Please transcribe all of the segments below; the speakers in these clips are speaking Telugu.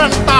i'm cantar.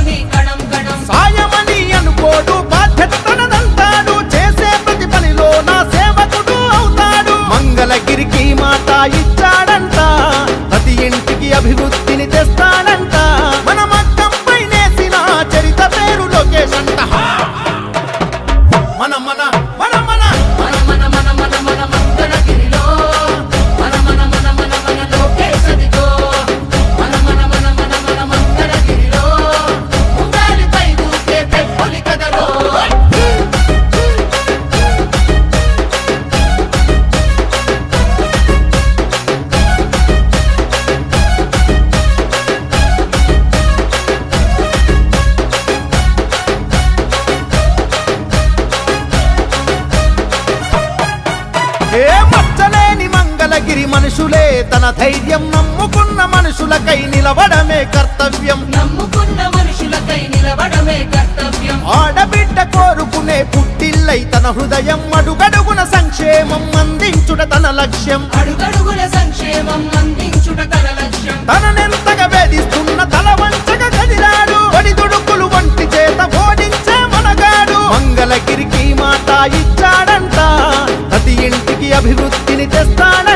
ఏ మచ్చలేని మంగళగిరి మనుషులే తన ధైర్యం నమ్ముకున్న మనుషులకై నిలవడమే కర్తవ్యం. నమ్ముకున్న మనుషులకై నిలబడమే కర్తవ్యం. ఆడబిడ్డ కోరుకునే పుట్టిల్లై తన హృదయం అడుగడుగున సంక్షేమం అందించుట తన లక్ష్యం. అడుగడుగుల శాంతిని తెస్తాను?